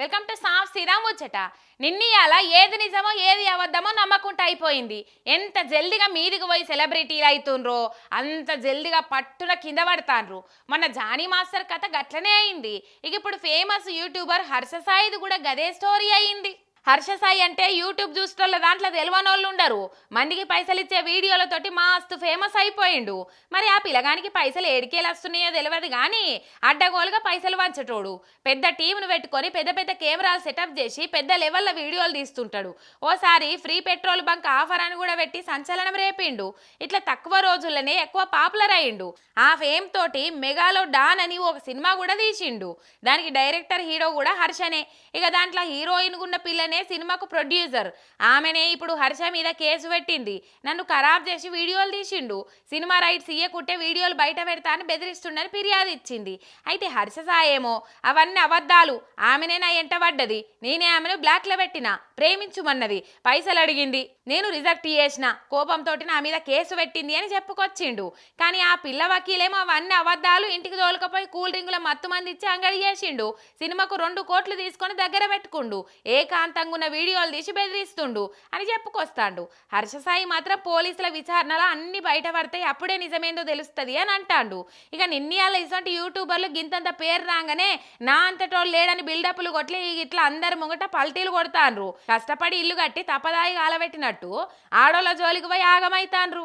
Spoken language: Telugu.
వెల్కమ్ టు సాఫ్ శ్రీరామ్ ముచ్చట. నిన్నీయాల ఏది నిజమో ఏది అబద్ధమో నమ్మకుంటా అయిపోయింది. ఎంత జల్దిగా మీదికి పోయి సెలబ్రిటీలు అవుతుండ్రో అంత జల్దిగా పట్టున కింద పడతాన్రు మన జానీ మాస్టర్ కథ గట్లనే అయింది. ఇక ఇప్పుడు ఫేమస్ యూట్యూబర్ హర్ష సాయిది కూడా గదే స్టోరీ అయింది. హర్ష సాయి అంటే యూట్యూబ్ చూసేటోళ్ళ దాంట్లో తెలియనోళ్ళు ఉండరు. మందికి పైసలు ఇచ్చే వీడియోలతోటి మస్తు ఫేమస్ అయిపోయిండు. మరి ఆ పిల్లగానికి పైసలు ఏడికేలు వస్తున్నాయో తెలియదు కానీ అడ్డగోలుగా పైసలు వంచటోడు పెద్ద టీంను పెట్టుకొని పెద్ద పెద్ద కెమెరాలు సెటప్ చేసి పెద్ద లెవెల్లో వీడియోలు తీస్తుంటాడు. ఓసారి ఫ్రీ పెట్రోల్ బంక్ ఆఫర్ అని కూడా పెట్టి సంచలనం రేపిండు. ఇట్లా తక్కువ రోజుల్లోనే ఎక్కువ పాపులర్ అయ్యిండు. ఆ ఫేమ్ తోటి మెగాలో డాన్ అని ఒక సినిమా కూడా తీసిండు. దానికి డైరెక్టర్ హీరో కూడా హర్షనే. ఇక దాంట్లో హీరోయిన్ ఉన్న పిల్లనే సినిమాకు ప్రొడ్యూసర్. ఆమెనే ఇప్పుడు హర్ష మీద కేసు పెట్టింది. నన్ను ఖరాబ్ చేసి వీడియోలు తీసిండు. సినిమా రైట్స్ ఇయ్యకుంటే వీడియోలు బయట పెడతా అని బెదిరిస్తుండని ఫిర్యాదు ఇచ్చింది. అయితే హర్ష సాయేమో అవన్నీ అబద్ధాలు. ఆమెనే నా ఎంట పడ్డది. నేనే ఆమెను బ్లాక్లో పెట్టిన ప్రేమించుమన్నది. పైసలు అడిగింది. నేను రిజెక్ట్ చేసిన. కోపంతో నా మీద కేసు పెట్టింది అని చెప్పుకొచ్చిండు. కానీ ఆ పిల్ల వకీలేమో అవన్నీ అబద్ధాలు ఇంటికి తోలుకపోయి కూల్ డ్రింకుల మత్తు మంది ఇచ్చి అంగడి చేసిండు. సినిమాకు రెండు కోట్లు తీసుకొని దగ్గర పెట్టుకుండు. ఏకాంతం ఉన్న వీడియోలు తీసి బెదిరిస్తుండు అని చెప్పుకొస్తాడు. హర్షసాయి మాత్రం పోలీసుల విచారణలో అన్ని బయటపడతాయి అప్పుడే నిజమేందో తెలుస్తుంది అని అంటాడు. ఇక నిన్నయాల ఇటువంటి యూట్యూబర్లు గింతంత పేరు రాగానే నా అంతటోళ్ళు లేడని బిల్డప్లు కొట్లి ఇట్లా అందరు ముంగట పల్టీలు కొడతాండ్రు. కష్టపడి ఇల్లు కట్టి తప్పదాయి కాలబెట్టినట్టు ఆడోళ్ళ జోలికి పోయి ఆగమైతాండ్రు.